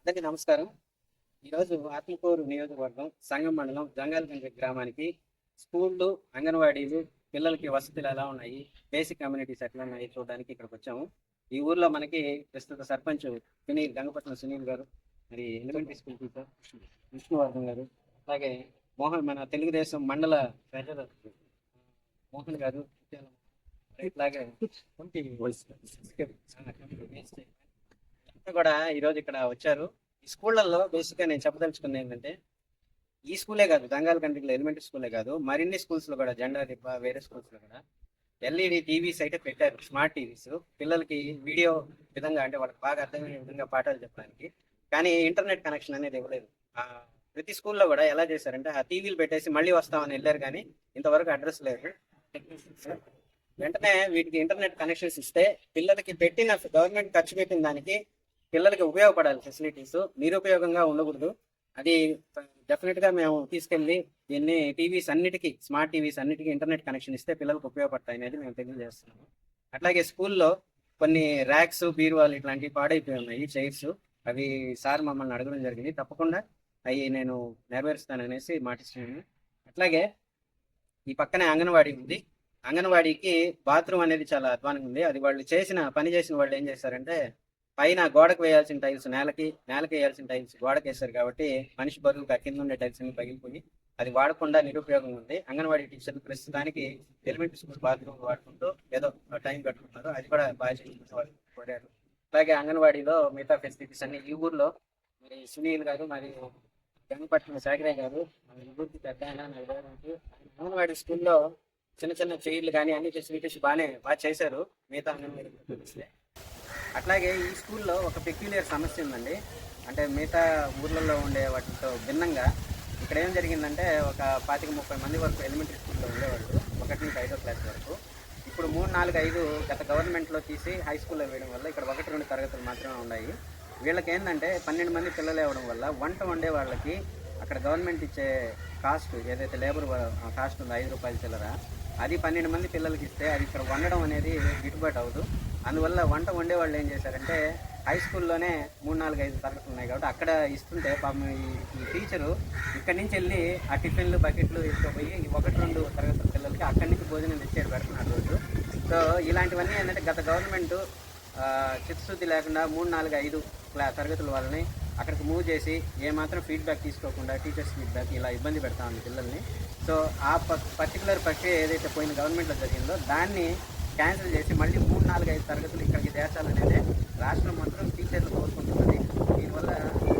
అందరికీ నమస్కారం. ఈరోజు ఆత్మకూరు నియోజకవర్గం సంగం మండలం జంగాలగంజ గ్రామానికి స్కూళ్ళు అంగన్వాడీలు పిల్లలకి వసతులు ఎలా ఉన్నాయి బేసిక్ కమ్యూనిటీస్ ఎట్లా ఉన్నాయి చూడడానికి ఇక్కడికి వచ్చాము. ఈ ఊర్లో మనకి ప్రస్తుత సర్పంచ్ సునీల్ గంగపట్నం సునీల్ గారు మరి ఎలిమెంటరీ స్కూల్ టీచర్ విష్ణువర్ధన్ గారు అలాగే మోహన్ మన తెలుగుదేశం మండల ట్రెజరర్ మోహన్ గారు ఇట్లాగే కూడా ఈరోజు ఇక్కడ వచ్చారు. ఈ స్కూళ్ళల్లో బేసిక్గా నేను చెప్పదలుచుకుంది ఏంటంటే ఈ స్కూలే కాదు దంగాల కంట్రీలో ఎలిమెంటరీ స్కూలే కాదు మరిన్ని స్కూల్స్లో లో కూడా జెండా దిబ్బ వేరే స్కూల్స్లో లో కూడా ఎల్ఈడి టీవీస్ అయితే పెట్టారు స్మార్ట్ టీవీస్ పిల్లలకి వీడియో విధంగా అంటే వాళ్ళకి బాగా అర్థమయ్యే విధంగా పాఠాలు చెప్పడానికి. కానీ ఇంటర్నెట్ కనెక్షన్ అనేది ఇవ్వలేదు. ప్రతి స్కూల్లో కూడా ఎలా చేశారంటే ఆ టీవీలు పెట్టేసి మళ్ళీ వస్తామని వెళ్ళారు కానీ ఇంతవరకు అడ్రస్ లేదు. వెంటనే వీటికి ఇంటర్నెట్ కనెక్షన్స్ ఇస్తే పిల్లలకి పెట్టిన గవర్నమెంట్ ఖర్చు పెట్టిన దానికి పిల్లలకి ఉపయోగపడాలి ఫెసిలిటీస్ నిరుపయోగంగా ఉండకూడదు. అది డెఫినెట్గా మేము తీసుకెళ్ళి దీన్ని టీవీస్ అన్నిటికీ స్మార్ట్ టీవీస్ అన్నిటికీ ఇంటర్నెట్ కనెక్షన్ ఇస్తే పిల్లలకు ఉపయోగపడతాయి అనేది మేము తెలియజేస్తున్నాము. అట్లాగే స్కూల్లో కొన్ని ర్యాక్స్ బీరువాలు ఇట్లాంటివి పాడైపోయి ఉన్నాయి చైర్స్ అవి సార్ మమ్మల్ని అడగడం జరిగింది. తప్పకుండా అవి నేను నెరవేరుస్తాననేసి మాటిస్తున్నాను. అట్లాగే ఈ పక్కనే అంగన్వాడీ ఉంది. అంగన్వాడీకి బాత్రూమ్ అనేది చాలా అధ్వానంగా ఉంది. అది వాళ్ళు చేసిన పని చేసిన వాళ్ళు ఏం చేశారంటే పైన గోడకు వేయాల్సిన టైల్స్ నేలకి నేలకి వేయాల్సిన టైల్స్ గోడకి వేశారు కాబట్టి మనిషి బరువు కింద ఉండే టైల్స్ అన్ని పగిలిపోయి అది వాడకుండా నిరుపయోగం ఉంది. అంగన్వాడీ టీచర్లు ప్రస్తుతానికి ఎలిమెంటరీ స్కూల్ బాత్రూమ్ వాడుకుంటూ ఏదో టైం కట్టుకుంటున్నారు. అది కూడా బాగా చేయించిన వాళ్ళు కోరారు. అలాగే అంగన్వాడీలో మిగతా ఫెసిలిటీస్ అన్ని ఈ ఊర్లో మరి సునీల్ గారు మరి గంగపట్నం శాఖరే గారు విభూతి పెద్ద అంగన్వాడీ స్కూల్లో చిన్న చిన్న చైర్లు కానీ అన్ని ఫెసిలిటీస్ బాగానే బాగా చేశారు. మిగతా అంగన్వాడీ అట్లాగే ఈ స్కూల్లో ఒక పెక్యులియర్ సమస్య ఉందండి. అంటే మిగతా ఊర్లలో ఉండే వాటితో భిన్నంగా ఇక్కడ ఏం జరిగిందంటే ఒక పాతిక ముప్పై మంది వరకు ఎలిమెంటరీ స్కూల్లో ఉండేవాళ్ళు ఒకటి నుంచి ఐదో క్లాస్ వరకు. ఇప్పుడు మూడు నాలుగు ఐదు గత గవర్నమెంట్లో తీసి హై స్కూల్లో వేయడం వల్ల ఇక్కడ ఒకటి రెండు తరగతులు మాత్రమే ఉన్నాయి. వీళ్ళకి ఏంటంటే పన్నెండు మంది పిల్లలు ఇవ్వడం వల్ల వంట వండే వాళ్ళకి అక్కడ గవర్నమెంట్ ఇచ్చే కాస్ట్ ఏదైతే లేబర్ కాస్ట్ ఉందో ఐదు రూపాయల చిల్లర అది పన్నెండు మంది పిల్లలకి ఇస్తే అది ఇక్కడ వండడం అనేది గిట్టుబాటు అవ్వదు. అందువల్ల వంట వండే వాళ్ళు ఏం చేశారంటే హై స్కూల్లోనే మూడు నాలుగు ఐదు తరగతులు ఉన్నాయి కాబట్టి అక్కడ ఇస్తుంటే పాపం ఈ టీచరు ఇక్కడి నుంచి వెళ్ళి ఆ టిఫిన్లు బకెట్లు తీసుకుపోయి ఒకటి రెండు తరగతుల పిల్లలకి అక్కడి నుంచి భోజనం తెచ్చేది పెడుతున్నారు రోజు. సో ఇలాంటివన్నీ ఏంటంటే గత గవర్నమెంట్ చిత్తశుద్ధి లేకుండా మూడు నాలుగు ఐదు క్లా తరగతుల వాళ్ళని అక్కడికి మూవ్ చేసి ఏమాత్రం ఫీడ్బ్యాక్ తీసుకోకుండా టీచర్స్ ఫీడ్బ్యాక్ ఇలా ఇబ్బంది పెడతా ఉంది పిల్లల్ని. సో ఆ పర్టికులర్ ప్రక్రియ ఏదైతే పోయిన గవర్నమెంట్లో జరిగిందో దాన్ని క్యాన్సిల్ చేసి మళ్ళీ మూడు నాలుగు ఐదు తరగతులు ఇక్కడికి చేర్చాలనేది రాష్ట్రం మాత్రం టీచర్లు కోరుకుంటున్నది. దీనివల్ల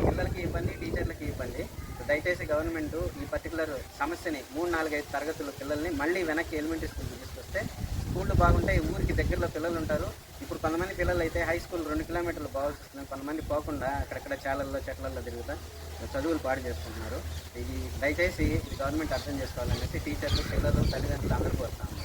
పిల్లలకి ఇబ్బంది టీచర్లకి ఇబ్బంది. దయచేసి గవర్నమెంట్ ఈ పర్టికులర్ సమస్యని మూడు నాలుగు ఐదు తరగతుల పిల్లల్ని మళ్ళీ వెనక్కి ఎలిమెంటరీ స్కూల్ తీసుకొస్తే స్కూళ్ళు బాగుంటాయి ఊరికి దగ్గరలో పిల్లలు ఉంటారు. ఇప్పుడు కొంతమంది పిల్లలు అయితే హై స్కూల్ రెండు కిలోమీటర్లు పోవాల్సి వస్తుంది కొంతమంది పోకుండా అక్కడక్కడ చాలల్లో చెట్లల్లో తిరుగుతా చదువులు పాడు చేసుకుంటున్నారు. ఇది దయచేసి గవర్నమెంట్ అర్థం చేసుకోవాలనేసి టీచర్లు పిల్లలు తల్లిదండ్రులు అందరూ కోరుతాము